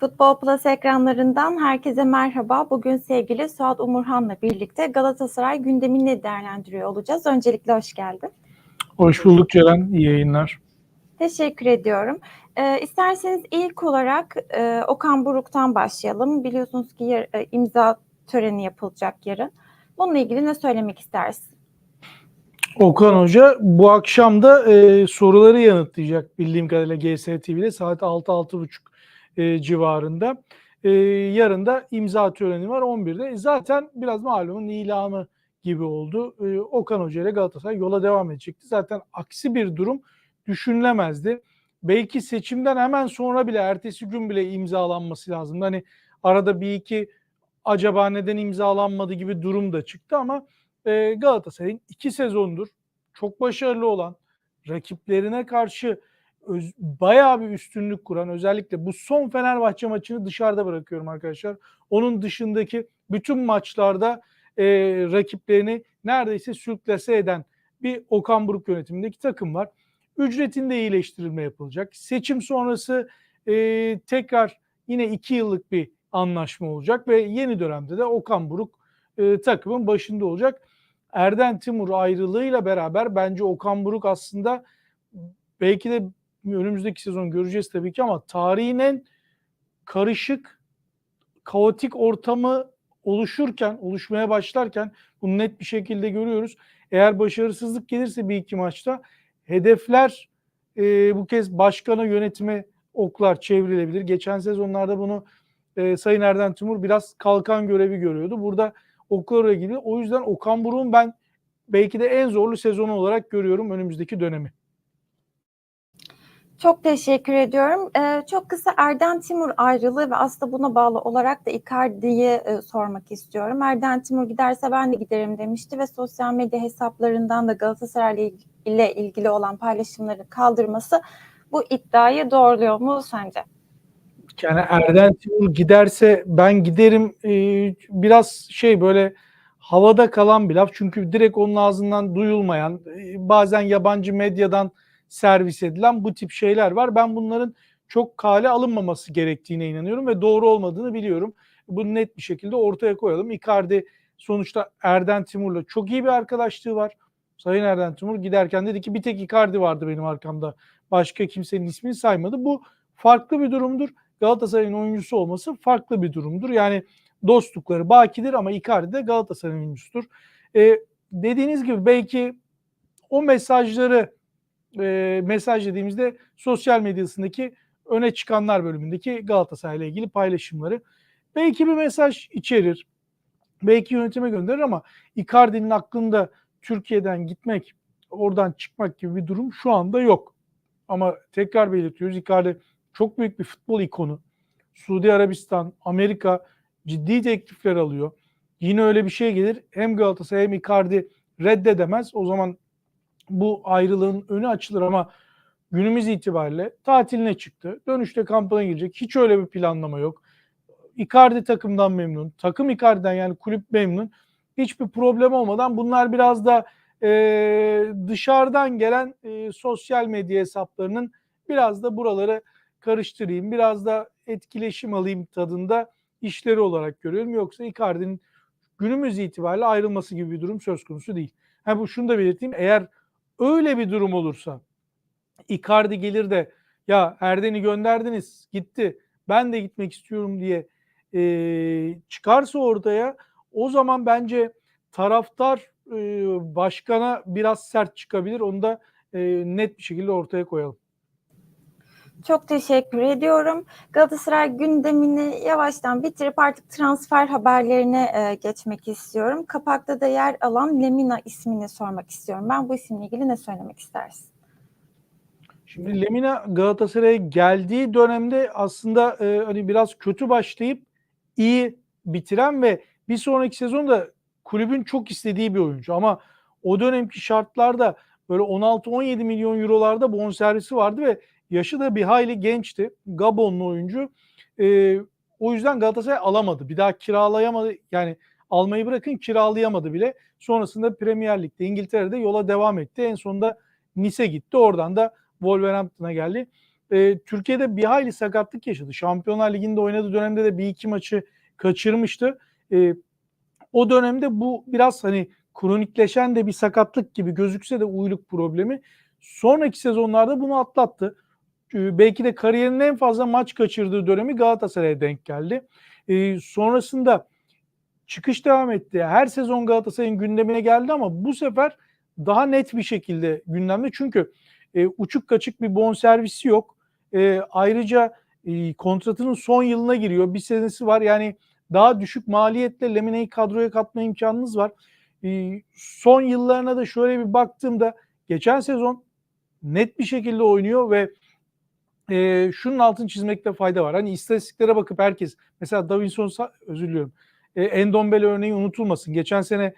Futbol Plus ekranlarından herkese merhaba. Bugün sevgili Suat Umurhan'la birlikte Galatasaray gündemini değerlendiriyor olacağız. Öncelikle hoş geldin. Hoş bulduk Ceren. İyi yayınlar. Teşekkür ediyorum. Ee, isterseniz ilk olarak e, Okan Buruk'tan başlayalım. Biliyorsunuz ki yer, e, imza töreni yapılacak yarın. Bununla ilgili ne söylemek istersin? Okan Hoca bu akşam da e, soruları yanıtlayacak bildiğim kadarıyla GSTV'de saat 6-6.30 e, civarında. E, yarın da imza töreni var 11'de. E, zaten biraz malumun ilamı gibi oldu. E, Okan Hoca ile Galatasaray yola devam edecekti. Zaten aksi bir durum düşünülemezdi. Belki seçimden hemen sonra bile ertesi gün bile imzalanması lazım. Hani arada bir iki acaba neden imzalanmadı gibi durum da çıktı ama e, Galatasaray'ın iki sezondur çok başarılı olan rakiplerine karşı öz, bayağı bir üstünlük kuran özellikle bu son Fenerbahçe maçını dışarıda bırakıyorum arkadaşlar. Onun dışındaki bütün maçlarda e, rakiplerini neredeyse sürklase eden bir Okan Buruk yönetimindeki takım var. Ücretinde iyileştirilme yapılacak. Seçim sonrası e, tekrar yine iki yıllık bir anlaşma olacak ve yeni dönemde de Okan Buruk e, takımın başında olacak. Erden Timur ayrılığıyla beraber bence Okan Buruk aslında belki de önümüzdeki sezon göreceğiz tabii ki ama tarihin en karışık, kaotik ortamı oluşurken, oluşmaya başlarken bunu net bir şekilde görüyoruz. Eğer başarısızlık gelirse bir iki maçta hedefler e, bu kez başkana yönetime oklar çevrilebilir. Geçen sezonlarda bunu e, Sayın Erden Timur biraz kalkan görevi görüyordu. Burada oklarla ilgili. O yüzden Okan Buruk'un ben belki de en zorlu sezonu olarak görüyorum önümüzdeki dönemi. Çok teşekkür ediyorum. Ee, çok kısa Erden Timur ayrılığı ve aslında buna bağlı olarak da Icardi'ye e, sormak istiyorum. Erden Timur giderse ben de giderim demişti ve sosyal medya hesaplarından da Galatasaray ile ilgili olan paylaşımları kaldırması bu iddiayı doğruluyor mu sence? Yani Erden Timur giderse ben giderim e, biraz şey böyle havada kalan bir laf. Çünkü direkt onun ağzından duyulmayan e, bazen yabancı medyadan servis edilen bu tip şeyler var. Ben bunların çok kale alınmaması gerektiğine inanıyorum ve doğru olmadığını biliyorum. Bunu net bir şekilde ortaya koyalım. Icardi sonuçta Erden Timur'la çok iyi bir arkadaşlığı var. Sayın Erden Timur giderken dedi ki bir tek Icardi vardı benim arkamda. Başka kimsenin ismini saymadı. Bu farklı bir durumdur. Galatasaray'ın oyuncusu olması farklı bir durumdur. Yani dostlukları bakidir ama Icardi de Galatasaray'ın oyuncusudur. Ee, dediğiniz gibi belki o mesajları e, mesaj dediğimizde sosyal medyasındaki öne çıkanlar bölümündeki Galatasaray ile ilgili paylaşımları belki bir mesaj içerir. Belki yönetime gönderir ama Icardi'nin aklında Türkiye'den gitmek, oradan çıkmak gibi bir durum şu anda yok. Ama tekrar belirtiyoruz Icardi çok büyük bir futbol ikonu. Suudi Arabistan, Amerika ciddi teklifler alıyor. Yine öyle bir şey gelir. Hem Galatasaray hem Icardi reddedemez. O zaman bu ayrılığın önü açılır ama günümüz itibariyle tatiline çıktı. Dönüşte kampına girecek. Hiç öyle bir planlama yok. Icardi takımdan memnun. Takım Icardi'den yani kulüp memnun. Hiçbir problem olmadan bunlar biraz da e, dışarıdan gelen e, sosyal medya hesaplarının biraz da buraları karıştırayım, biraz da etkileşim alayım tadında işleri olarak görüyorum. Yoksa Icardi'nin günümüz itibariyle ayrılması gibi bir durum söz konusu değil. Ha bu şunu da belirteyim. Eğer öyle bir durum olursa Icardi gelir de ya Erden'i gönderdiniz gitti ben de gitmek istiyorum diye e, çıkarsa ortaya o zaman bence taraftar e, başkana biraz sert çıkabilir. Onu da e, net bir şekilde ortaya koyalım. Çok teşekkür ediyorum. Galatasaray gündemini yavaştan bitirip artık transfer haberlerine e, geçmek istiyorum. Kapakta da yer alan Lemina ismini sormak istiyorum. Ben bu isimle ilgili ne söylemek istersin? Şimdi Lemina Galatasaray'a geldiği dönemde aslında e, hani biraz kötü başlayıp iyi bitiren ve bir sonraki sezonda kulübün çok istediği bir oyuncu ama o dönemki şartlarda böyle 16-17 milyon eurolarda bonservisi vardı ve Yaşı da bir hayli gençti. Gabonlu oyuncu. E, o yüzden Galatasaray alamadı. Bir daha kiralayamadı. Yani almayı bırakın kiralayamadı bile. Sonrasında Premier Lig'de İngiltere'de yola devam etti. En sonunda Nice gitti. Oradan da Wolverhampton'a geldi. e, Türkiye'de bir hayli sakatlık yaşadı. Şampiyonlar Ligi'nde oynadığı dönemde de bir iki maçı kaçırmıştı. E, o dönemde bu biraz hani kronikleşen de bir sakatlık gibi gözükse de uyluk problemi. Sonraki sezonlarda bunu atlattı. E, belki de kariyerinin en fazla maç kaçırdığı dönemi Galatasaray'a denk geldi. E, sonrasında çıkış devam etti. Her sezon Galatasaray'ın gündemine geldi ama bu sefer daha net bir şekilde gündemde. Çünkü e, uçuk kaçık bir bonservisi yok. E, ayrıca e, kontratının son yılına giriyor. Bir senesi var. Yani daha düşük maliyetle Lemine'yi kadroya katma imkanınız var. E, son yıllarına da şöyle bir baktığımda geçen sezon net bir şekilde oynuyor ve e, şunun altını çizmekte fayda var. Hani istatistiklere bakıp herkes mesela Davinson özür diliyorum. E, Endombele örneği unutulmasın. Geçen sene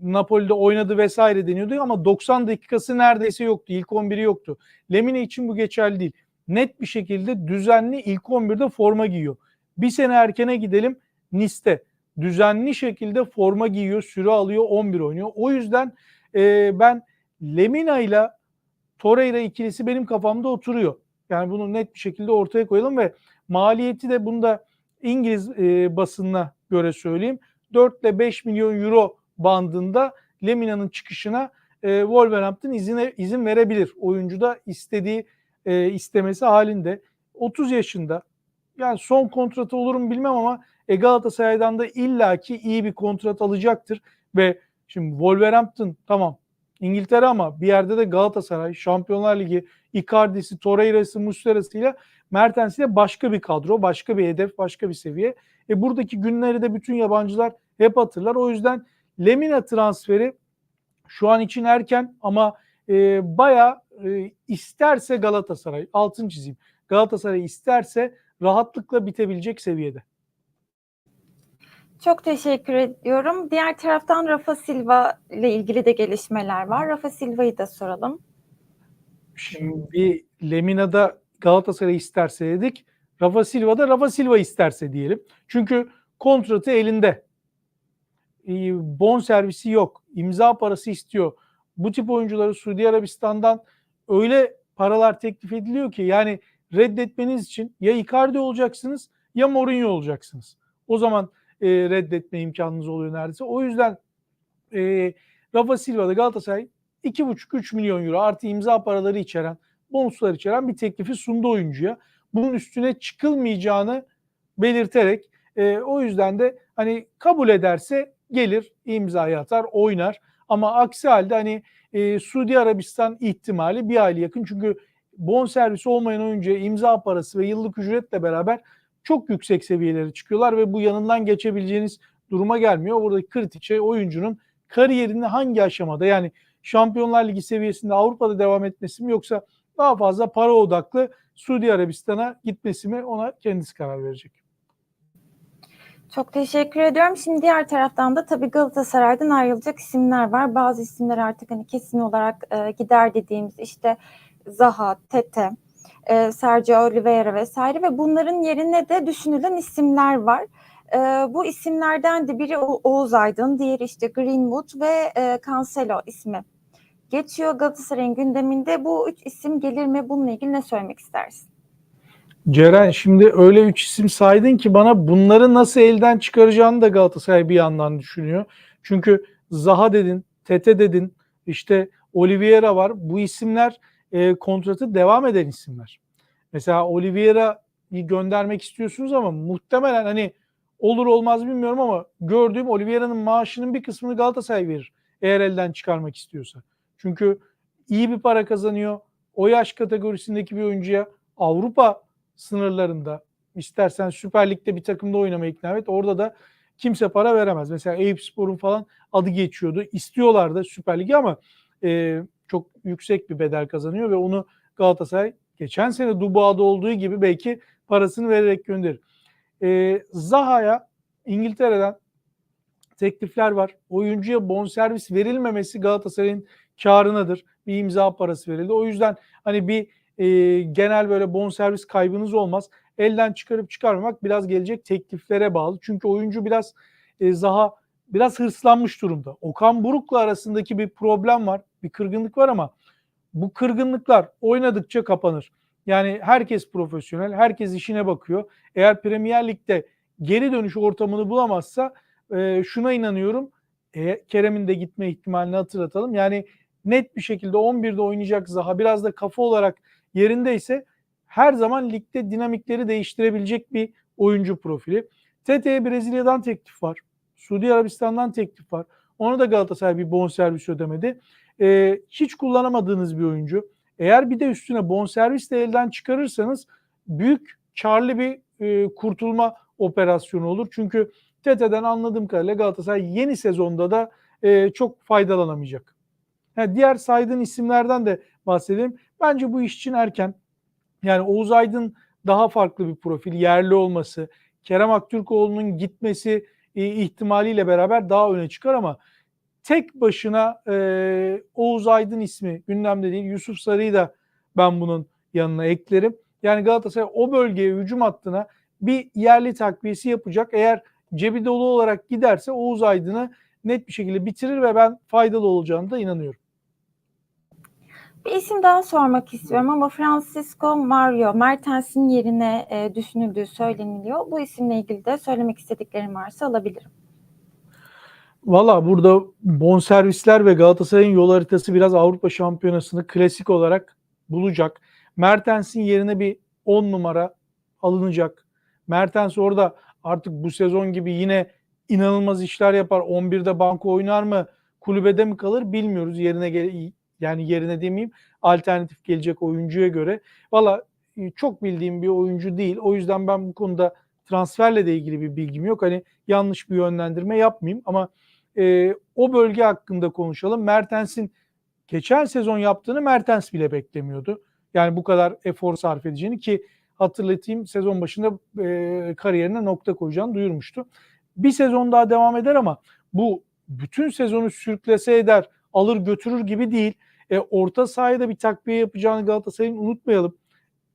Napoli'de oynadı vesaire deniyordu ama 90 dakikası neredeyse yoktu. İlk 11'i yoktu. Lemine için bu geçerli değil. Net bir şekilde düzenli ilk 11'de forma giyiyor. Bir sene erkene gidelim Nice'te düzenli şekilde forma giyiyor, süre alıyor, 11 oynuyor. O yüzden e, ben Lemina ile Torreira ikilisi benim kafamda oturuyor. Yani bunu net bir şekilde ortaya koyalım ve maliyeti de bunda İngiliz e, basınına göre söyleyeyim. 4 ile 5 milyon euro bandında Lemina'nın çıkışına e, Wolverhampton izine, izin verebilir. Oyuncu da istediği e, istemesi halinde. 30 yaşında yani son kontratı olur mu bilmem ama e, Galatasaray'dan da illaki iyi bir kontrat alacaktır ve şimdi Wolverhampton tamam İngiltere ama bir yerde de Galatasaray, Şampiyonlar Ligi, Icardi'si, Torreira'sı, Muslera'sıyla Mertens'iyle başka bir kadro, başka bir hedef, başka bir seviye. E buradaki günleri de bütün yabancılar hep hatırlar. O yüzden Lemina transferi şu an için erken ama e, bayağı e, isterse Galatasaray, altın çizeyim. Galatasaray isterse rahatlıkla bitebilecek seviyede. Çok teşekkür ediyorum. Diğer taraftan Rafa Silva ile ilgili de gelişmeler var. Rafa Silva'yı da soralım. Şimdi Lemina'da Galatasaray isterse dedik. Rafa Silva da Rafa Silva isterse diyelim. Çünkü kontratı elinde. Bon servisi yok. İmza parası istiyor. Bu tip oyuncuları Suudi Arabistan'dan öyle paralar teklif ediliyor ki yani reddetmeniz için ya Icardi olacaksınız ya Mourinho olacaksınız. O zaman e, reddetme imkanınız oluyor neredeyse. O yüzden e, Rafa Silva'da Galatasaray 2,5-3 milyon euro artı imza paraları içeren, bonuslar içeren bir teklifi sundu oyuncuya. Bunun üstüne çıkılmayacağını belirterek e, o yüzden de hani kabul ederse gelir, imzayı atar, oynar. Ama aksi halde hani e, Suudi Arabistan ihtimali bir aylı yakın. Çünkü bon servisi olmayan oyuncuya imza parası ve yıllık ücretle beraber çok yüksek seviyelere çıkıyorlar ve bu yanından geçebileceğiniz duruma gelmiyor. Buradaki kritik şey oyuncunun kariyerini hangi aşamada yani Şampiyonlar Ligi seviyesinde Avrupa'da devam etmesi mi yoksa daha fazla para odaklı Suudi Arabistan'a gitmesi mi ona kendisi karar verecek. Çok teşekkür ediyorum. Şimdi diğer taraftan da tabii Galatasaray'dan ayrılacak isimler var. Bazı isimler artık hani kesin olarak e, gider dediğimiz işte Zaha, Tete, e, Sergio Oliveira vesaire ve bunların yerine de düşünülen isimler var. E, bu isimlerden de biri o- Oğuz Aydın, diğeri işte Greenwood ve e, Cancelo ismi geçiyor Galatasaray'ın gündeminde. Bu üç isim gelir mi? Bununla ilgili ne söylemek istersin? Ceren şimdi öyle üç isim saydın ki bana bunları nasıl elden çıkaracağını da Galatasaray bir yandan düşünüyor. Çünkü Zaha dedin, Tete dedin, işte Oliveira var. Bu isimler e, kontratı devam eden isimler. Mesela Oliveira'yı göndermek istiyorsunuz ama muhtemelen hani olur olmaz bilmiyorum ama gördüğüm Oliveira'nın maaşının bir kısmını Galatasaray verir. Eğer elden çıkarmak istiyorsa. Çünkü iyi bir para kazanıyor. O yaş kategorisindeki bir oyuncuya Avrupa sınırlarında istersen Süper Lig'de bir takımda oynamaya ikna et. Orada da kimse para veremez. Mesela Eyüpspor'un falan adı geçiyordu. İstiyorlar da Süper Lig'i ama e, çok yüksek bir bedel kazanıyor ve onu Galatasaray geçen sene Dubai'de olduğu gibi belki parasını vererek gönderir. E, Zaha'ya İngiltere'den teklifler var. Oyuncuya bonservis verilmemesi Galatasaray'ın karınadır. Bir imza parası verildi. O yüzden hani bir e, genel böyle bonservis kaybınız olmaz. Elden çıkarıp çıkarmamak biraz gelecek tekliflere bağlı. Çünkü oyuncu biraz e, Zaha biraz hırslanmış durumda. Okan Buruk'la arasındaki bir problem var. Bir kırgınlık var ama bu kırgınlıklar oynadıkça kapanır. Yani herkes profesyonel, herkes işine bakıyor. Eğer Premier Lig'de geri dönüş ortamını bulamazsa e, şuna inanıyorum. E, Kerem'in de gitme ihtimalini hatırlatalım. Yani net bir şekilde 11'de oynayacak Zaha biraz da kafa olarak yerindeyse her zaman ligde dinamikleri değiştirebilecek bir oyuncu profili. TT'ye Brezilya'dan teklif var. Suudi Arabistan'dan teklif var. Ona da Galatasaray bir bonservis ödemedi. Ee, hiç kullanamadığınız bir oyuncu. Eğer bir de üstüne bonservis de elden çıkarırsanız büyük karlı bir e, kurtulma operasyonu olur. Çünkü TT'den anladığım kadarıyla Galatasaray yeni sezonda da e, çok faydalanamayacak. Yani diğer saydığın isimlerden de bahsedelim. Bence bu iş için erken. Yani Oğuz Aydın daha farklı bir profil, yerli olması, Kerem Aktürkoğlu'nun gitmesi e, ihtimaliyle beraber daha öne çıkar ama tek başına e, Oğuz Aydın ismi gündemde değil. Yusuf Sarı'yı da ben bunun yanına eklerim. Yani Galatasaray o bölgeye hücum hattına bir yerli takviyesi yapacak. Eğer cebi dolu olarak giderse Oğuz Aydın'ı net bir şekilde bitirir ve ben faydalı olacağını da inanıyorum. Bir isim daha sormak istiyorum ama Francisco Mario Mertens'in yerine e, düşünüldüğü söyleniliyor. Bu isimle ilgili de söylemek istediklerim varsa alabilirim. Valla burada bonservisler ve Galatasaray'ın yol haritası biraz Avrupa Şampiyonası'nı klasik olarak bulacak. Mertens'in yerine bir 10 numara alınacak. Mertens orada artık bu sezon gibi yine inanılmaz işler yapar. 11'de banko oynar mı? Kulübede mi kalır bilmiyoruz. Yerine yani yerine demeyeyim alternatif gelecek oyuncuya göre. Valla çok bildiğim bir oyuncu değil. O yüzden ben bu konuda transferle de ilgili bir bilgim yok. Hani yanlış bir yönlendirme yapmayayım ama e, o bölge hakkında konuşalım. Mertens'in geçen sezon yaptığını Mertens bile beklemiyordu. Yani bu kadar efor sarf edeceğini ki hatırlatayım sezon başında e, kariyerine nokta koyacağını duyurmuştu. Bir sezon daha devam eder ama bu bütün sezonu sürklese eder, alır götürür gibi değil. E, orta sahaya da bir takviye yapacağını Galatasaray'ın unutmayalım.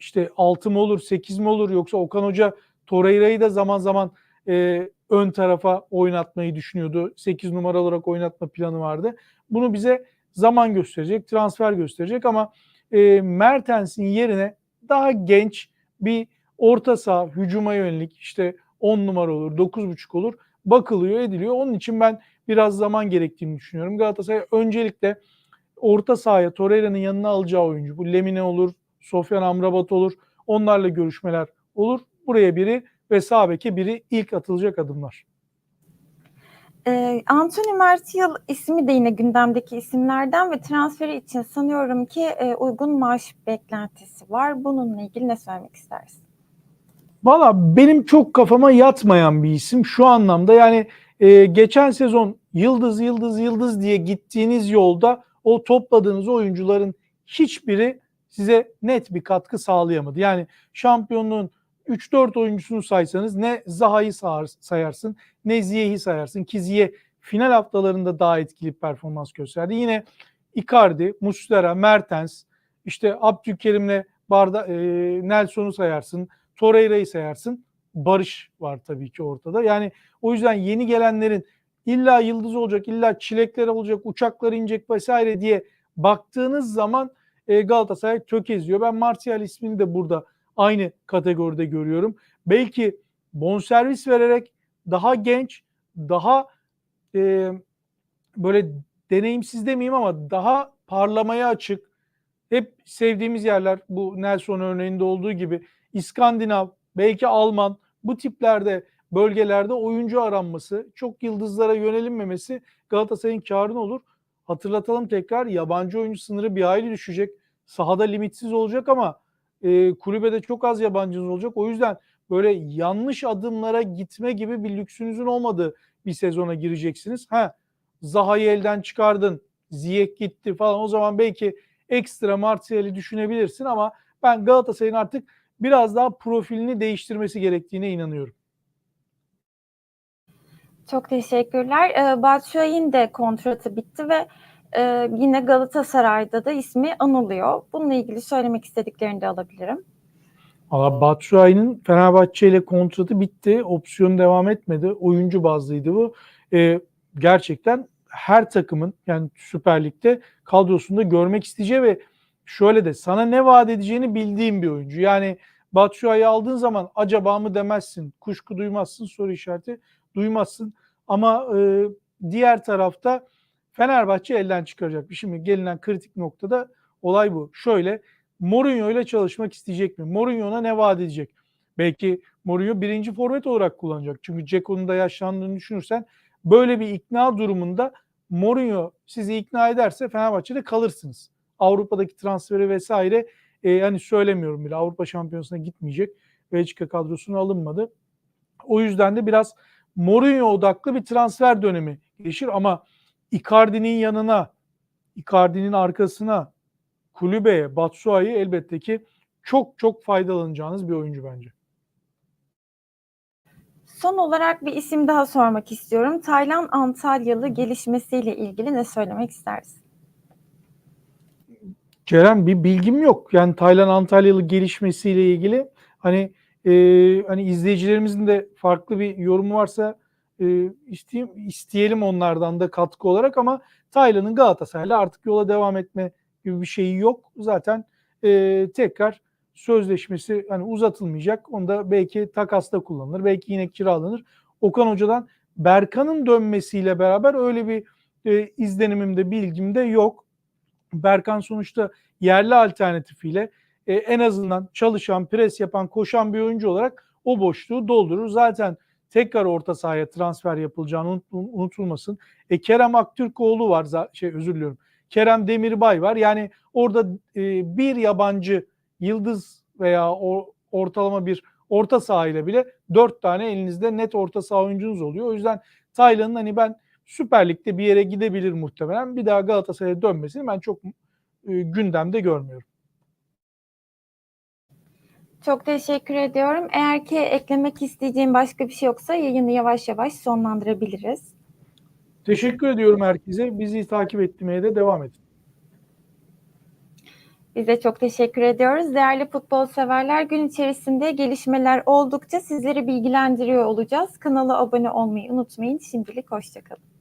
İşte 6 mı olur, 8 mi olur yoksa Okan Hoca Torreira'yı da zaman zaman e, ön tarafa oynatmayı düşünüyordu. 8 numara olarak oynatma planı vardı. Bunu bize zaman gösterecek, transfer gösterecek ama e, Mertens'in yerine daha genç bir orta saha hücuma yönelik işte 10 numara olur, 9.5 olur bakılıyor, ediliyor. Onun için ben biraz zaman gerektiğini düşünüyorum. Galatasaray öncelikle orta sahaya Torreira'nın yanına alacağı oyuncu. Bu Lemine olur, Sofyan Amrabat olur. Onlarla görüşmeler olur. Buraya biri ve sağ beke biri ilk atılacak adımlar. Ee, Anthony Martial ismi de yine gündemdeki isimlerden ve transferi için sanıyorum ki e, uygun maaş beklentisi var. Bununla ilgili ne söylemek istersin? Valla benim çok kafama yatmayan bir isim şu anlamda yani e, geçen sezon yıldız yıldız yıldız diye gittiğiniz yolda o topladığınız oyuncuların hiçbiri size net bir katkı sağlayamadı. Yani şampiyonluğun 3-4 oyuncusunu saysanız ne Zaha'yı sayarsın ne Ziye'yi sayarsın ki Ziye final haftalarında daha etkili performans gösterdi. Yine Icardi, Muslera, Mertens, işte Abdülkerim'le Barda, e, Nelson'u sayarsın, Torreira'yı sayarsın. Barış var tabii ki ortada. Yani o yüzden yeni gelenlerin illa yıldız olacak, illa çilekler olacak, uçaklar inecek vesaire diye baktığınız zaman e, Galatasaray tökeziyor. Ben Martial ismini de burada aynı kategoride görüyorum. Belki bonservis vererek daha genç, daha e, böyle deneyimsiz demeyeyim ama daha parlamaya açık. Hep sevdiğimiz yerler bu Nelson örneğinde olduğu gibi İskandinav, belki Alman bu tiplerde bölgelerde oyuncu aranması, çok yıldızlara yönelinmemesi Galatasaray'ın karını olur. Hatırlatalım tekrar yabancı oyuncu sınırı bir hayli düşecek. Sahada limitsiz olacak ama e, kulübede çok az yabancınız olacak. O yüzden böyle yanlış adımlara gitme gibi bir lüksünüzün olmadığı bir sezona gireceksiniz. Ha Zaha'yı elden çıkardın, Ziyek gitti falan o zaman belki ekstra Martial'i düşünebilirsin ama ben Galatasaray'ın artık biraz daha profilini değiştirmesi gerektiğine inanıyorum. Çok teşekkürler. Ee, Batshuayi'nin de kontratı bitti ve e, yine Galatasaray'da da ismi anılıyor. Bununla ilgili söylemek istediklerini de alabilirim. Valla Batshuayi'nin Fenerbahçe ile kontratı bitti. Opsiyon devam etmedi. Oyuncu bazlıydı bu. Ee, gerçekten her takımın yani Süper Lig'de kadrosunda görmek isteyeceği ve şöyle de sana ne vaat edeceğini bildiğim bir oyuncu. Yani Batshuayi'yi aldığın zaman acaba mı demezsin, kuşku duymazsın, soru işareti duymazsın. Ama e, diğer tarafta Fenerbahçe elden çıkaracak. Şimdi gelinen kritik noktada olay bu. Şöyle Mourinho ile çalışmak isteyecek mi? Mourinho ona ne vaat edecek? Belki Mourinho birinci forvet olarak kullanacak. Çünkü Ceko'nun da yaşlandığını düşünürsen böyle bir ikna durumunda Mourinho sizi ikna ederse Fenerbahçe'de kalırsınız. Avrupa'daki transferi vesaire e, hani söylemiyorum bile Avrupa Şampiyonası'na gitmeyecek. Belçika kadrosuna alınmadı. O yüzden de biraz Mourinho odaklı bir transfer dönemi geçir ama Icardi'nin yanına, Icardi'nin arkasına, kulübeye, Batshuayi elbette ki çok çok faydalanacağınız bir oyuncu bence. Son olarak bir isim daha sormak istiyorum. Taylan Antalyalı gelişmesiyle ilgili ne söylemek istersin? Ceren bir bilgim yok. Yani Taylan Antalyalı gelişmesiyle ilgili hani e, hani izleyicilerimizin de farklı bir yorumu varsa e, isteyeyim, isteyelim onlardan da katkı olarak ama Taylan'ın Galatasaray'la artık yola devam etme gibi bir şeyi yok. Zaten e, tekrar sözleşmesi hani uzatılmayacak. Onda belki takasta kullanılır. Belki yine kiralanır. Okan Hoca'dan Berkan'ın dönmesiyle beraber öyle bir e, izlenimim de bilgim de yok. Berkan sonuçta yerli alternatifiyle e, en azından çalışan, pres yapan, koşan bir oyuncu olarak o boşluğu doldurur. Zaten tekrar orta sahaya transfer yapılacağını unut, unutulmasın. E, Kerem Aktürkoğlu var, şey özür diliyorum. Kerem Demirbay var. Yani orada e, bir yabancı yıldız veya o ortalama bir orta saha ile bile dört tane elinizde net orta saha oyuncunuz oluyor. O yüzden Taylan'ın hani ben Süper Lig'de bir yere gidebilir muhtemelen. Bir daha Galatasaray'a dönmesini ben çok e, gündemde görmüyorum. Çok teşekkür ediyorum. Eğer ki eklemek isteyeceğim başka bir şey yoksa yayını yavaş yavaş sonlandırabiliriz. Teşekkür ediyorum herkese. Bizi takip etmeye de devam edin. Biz de çok teşekkür ediyoruz. Değerli futbol severler gün içerisinde gelişmeler oldukça sizleri bilgilendiriyor olacağız. Kanala abone olmayı unutmayın. Şimdilik hoşçakalın.